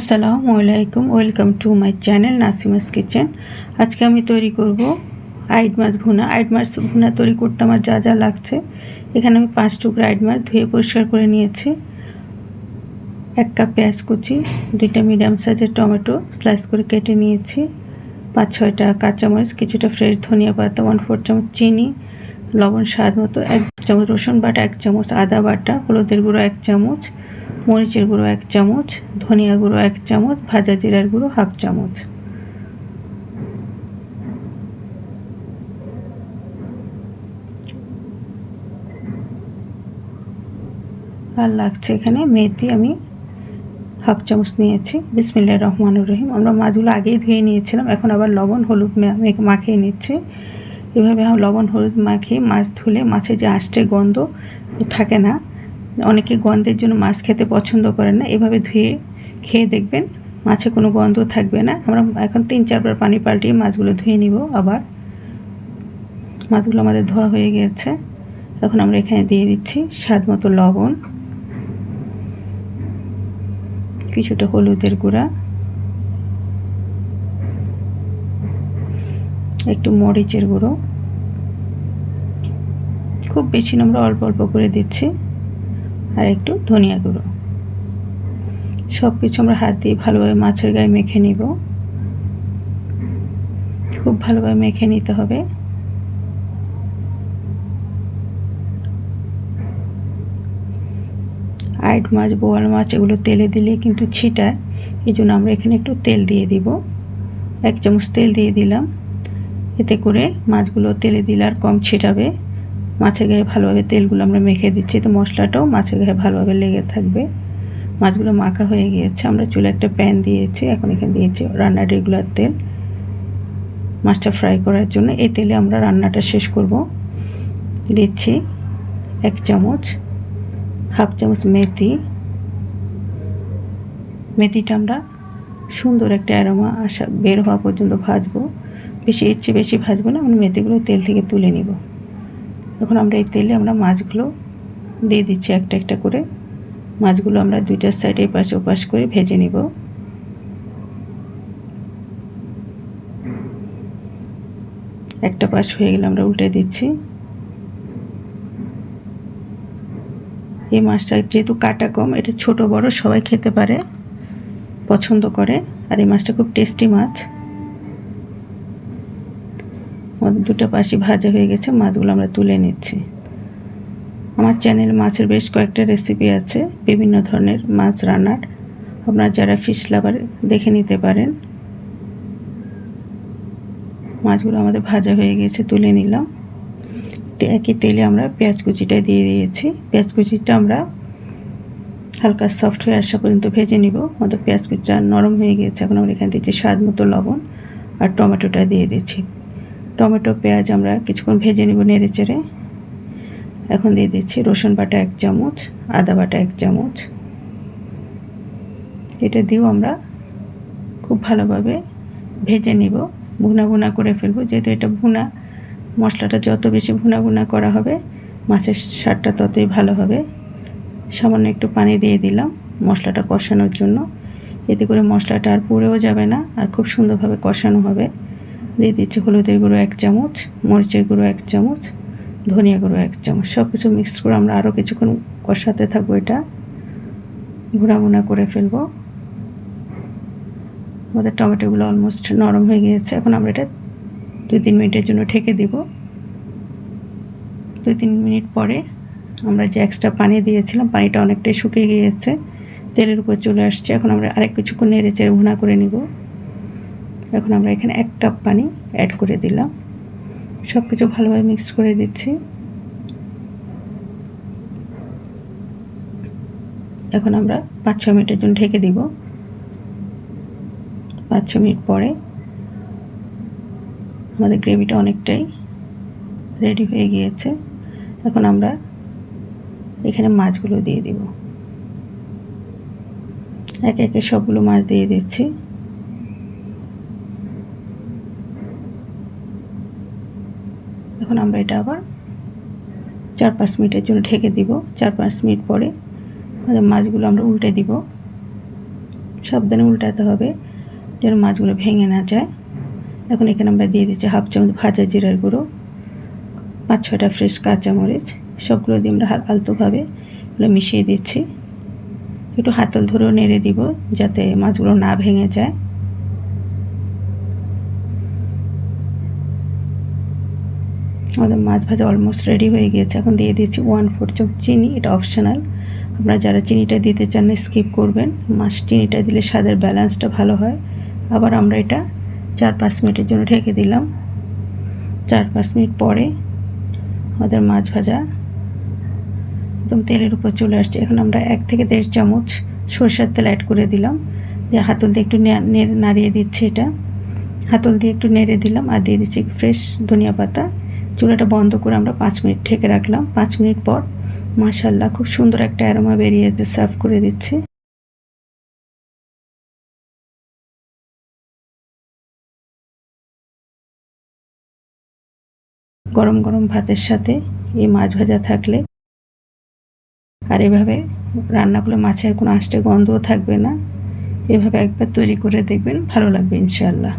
আসসালামু আলাইকুম, welcome to my channel Nasima's kitchen. আজকে আমি তৈরি করব আইড মাছ ভুনা। আইড মাছ ভুনা তৈরি করতে আমার যা যা লাগছে, এখানে আমি পাঁচ টুকরা আইড মাছ ধুয়ে পরিষ্কার করে নিয়েছি। এক কাপ পেঁয়াজ কুচি, দুইটা মিডিয়াম সাইজের টমেটো স্লাইস করে কেটে নিয়েছি, পাঁচ ছয়টা কাঁচামরিচ, কিছুটা ফ্রেশ ধনিয়া পাতা ওয়ান ফোর চামচ চিনি, লবণ স্বাদ মতো, এক চামচ রসুন বাটা, এক চামচ আদা বাটা, হলুদের গুঁড়ো, এক চামচ মরিচের গুঁড়ো এক চামচ, ধনিয়া গুঁড়ো এক চামচ, ভাজা জিরার গুঁড়ো হাফ চামচ। আর লাগছে এখানে মেথি আমি হাফ চামচ নিয়েছি। বিসমিল্লা রহমানুর রহিম। আমরা মাছগুলো আগেই ধুয়ে নিয়েছিলাম, এখন আবার লবণ, হলুদ মাখিয়ে নিচ্ছি। এভাবে লবণ, হলুদ মাখিয়ে মাছ ধুলে মাছের যে আষ্টে গন্ধ থাকে না। অনেকে গন্ধের জন্য মাছ খেতে পছন্দ করেন না। এভাবে ধুয়ে খেয়ে দেখবেন মাছে কোনো গন্ধ থাকবে না। আমরা এখন তিন চারবার পানি পাল্টিয়ে মাছগুলো ধুয়ে নিব আবার। মাছগুলো আমাদের ধোয়া হয়ে গেছে। এখন আমরা এখানে দিয়ে দিচ্ছি স্বাদ মতো লবণ, কিছুটা হলুদের গুঁড়া, একটু মরিচের গুঁড়ো। খুব বেশি আমরা অল্প অল্প করে দিচ্ছি। আর একটু ধনিয়া গুঁড়ো। সব কিছু আমরা হাত দিয়ে ভালোভাবে মাছের গায়ে মেখে নিব। খুব ভালোভাবে মেখে নিতে হবে। আইট মাছ, বোয়াল মাছ এগুলো তেলে দিলে কিন্তু ছিটায়। এই জন্য আমরা এখানে একটু তেল দিয়ে দিব। এক চামচ তেল দিয়ে দিলাম। এতে করে মাছগুলো তেলে দিলে আর কম ছিটাবে। মাছের গায়ে ভালোভাবে তেলগুলো আমরা মেখে দিচ্ছি। তো মশলাটাও মাছের গায়ে ভালোভাবে লেগে থাকবে। মাছগুলো মাখা হয়ে গিয়েছে। আমরা চুলে একটা প্যান দিয়েছি। এখন এখানে দিয়েছি রান্নার রেগুলার তেল। মাছটা ফ্রাই করার জন্য এই তেলে আমরা রান্নাটা শেষ করব। দিচ্ছি এক চামচ, হাফ চামচ মেথি। মেথিটা আমরা সুন্দর একটা অ্যারোমা আসা বের হওয়া পর্যন্ত ভাজবো। বেশি ইচ্ছে বেশি ভাজবো না। আমরা মেথিগুলো তেল থেকে তুলে নিব। এখন আমরা এই তেলে আমরা মাছগুলো দিয়ে দিচ্ছি একটা একটা করে। মাছগুলো আমরা দুইটার সাইডে এপাশ ওপাশ করে ভেজে নিব। একটা পাশ হয়ে গেলে আমরা উল্টে দিচ্ছি। এই মাছটা যেহেতু কাটা কম, এটা ছোট, বড় সবাই খেতে পারে, পছন্দ করে। আর এই মাছটা খুব টেস্টি মাছ। দুটো পাশি ভাজা হয়ে গেছে, মাছগুলো আমরা তুলে নিচ্ছি। আমার চ্যানেল মাছের বেশ কয়েকটা রেসিপি আছে, বিভিন্ন ধরনের মাছ রান্নার। আপনার যারা ফিশ লাভার দেখে নিতে পারেন। মাছগুলো আমাদের ভাজা হয়ে গেছে, তুলে নিলাম। একই তেলে আমরা পেঁয়াজ কুচিটা দিয়ে দিয়েছি। পেঁয়াজ কুচিটা আমরা হালকা সফট হয়ে আসা পর্যন্ত ভেজে নিব। আমাদের পেঁয়াজ কুচিটা নরম হয়ে গিয়েছে এখন আমরা এখানে দিচ্ছি স্বাদ মতো লবণ আর টমেটোটা দিয়ে দিচ্ছি। টমেটো, পেঁয়াজ আমরা কিছুক্ষণ ভেজে নেব নেড়ে চেড়ে। এখন দিয়ে দিচ্ছি রসুন বাটা এক চামচ, আদা বাটা এক চামচ। এটা দিয়েও আমরা খুব ভালোভাবে ভেজে নিব। ভুনা ভুনা করে ফেলব, যেহেতু এটা ভুনা, মশলাটা যত বেশি ভুনা ভুনা করা হবে, মাছের স্বাদটা ততই ভালো হবে। সামান্য একটু পানি দিয়ে দিলাম মশলাটা কষানোর জন্য। এতে করে মশলাটা আর পুড়েও যাবে না, আর খুব সুন্দরভাবে কষানো হবে। দিয়ে দিচ্ছি হলুদের গুঁড়ো এক চামচ, মরিচের গুঁড়ো এক চামচ, ধনিয়া গুঁড়ো এক চামচ। সব কিছু মিক্স করে আমরা আরও কিছুক্ষণ কষাতে থাকব এটা। ঘোরা গুঁড়া করে ফেলব। আমাদের টমেটোগুলো অলমোস্ট নরম হয়ে গিয়েছে। এখন আমরা এটা দুই তিন মিনিটের জন্য ঠেকে দিব। দুই তিন মিনিট পরে আমরা যে এক্সট্রা পানি দিয়েছিলাম, পানিটা অনেকটাই শুকিয়ে গিয়েছে। তেলের উপর চলে আসছে। এখন আমরা আরেক কিছুক্ষণ নেড়ে চেড়ে ভুনা করে নিব। এখন আমরা এখানে এক কাপ পানি অ্যাড করে দিলাম। সব কিছু ভালোভাবে মিক্স করে দিচ্ছি। এখন আমরা পাঁচ ছ মিনিটের জন্য ঢেকে দিব। পাঁচ ছ মিনিট পরে আমাদের গ্রেভিটা অনেকটাই রেডি হয়ে গিয়েছে। এখন আমরা এখানে মাছগুলো দিয়ে দিব। একে একে সবগুলো মাছ দিয়ে দিচ্ছি। এখন আমরা এটা আবার চার পাঁচ মিনিটের জন্য ঢেকে দিব। চার পাঁচ মিনিট পরে আমাদের মাছগুলো আমরা উল্টে দিব। সাবধানে উল্টাতে হবে যেন মাছগুলো ভেঙে না যায়। এখন এখানে আমরা দিয়ে দিচ্ছি হাফ চামচ ভাজা জিরার গুঁড়ো, পাঁচ ছটা ফ্রেশ কাঁচামরিচ, সবগুলো দিয়ে আমরা আলতোভাবে এগুলো মিশিয়ে দিচ্ছি। একটু হাতল ধরেও নেড়ে দিব যাতে মাছগুলো না ভেঙে যায়। আমাদের মাছ ভাজা অলমোস্ট রেডি হয়ে গিয়েছে। এখন দিয়ে দিয়েছি ওয়ান ফোর চামচ চিনি, এটা অপশনাল আপনারা যারা চিনিটা দিতে চান না স্কিপ করবেন। মাছ চিনিটা দিলে স্বাদের ব্যালেন্সটা ভালো হয়। আবার আমরা এটা চার পাঁচ মিনিটের জন্য ঢেকে দিলাম। চার পাঁচ মিনিট পরে আমাদের মাছ ভাজা একদম তেলের উপর চলে আসছে। এখন আমরা এক থেকে দেড় চামচ সরষের তেল অ্যাড করে দিলাম। দিয়ে হাতল দিয়ে একটু নাড়িয়ে দিচ্ছি এটা। হাতল দিয়ে একটু নেড়ে দিলাম আর দিয়ে দিচ্ছি ফ্রেশ ধনিয়া পাতা। চুলাটা বন্ধ করে আমরা পাঁচ মিনিট ঢেকে রাখলাম। পাঁচ মিনিট পর মাশাল্লাহ খুব সুন্দর একটা অ্যারোমা বেরিয়ে সার্ভ করে দিচ্ছি। গরম গরম ভাতের সাথে এই মাছ ভাজা থাকলে আর এভাবে রান্না করলে মাছের কোনো আষ্টে গন্ধও থাকবে না। এভাবে একবার তৈরি করে দেখবেন, ভালো লাগবে ইনশাল্লাহ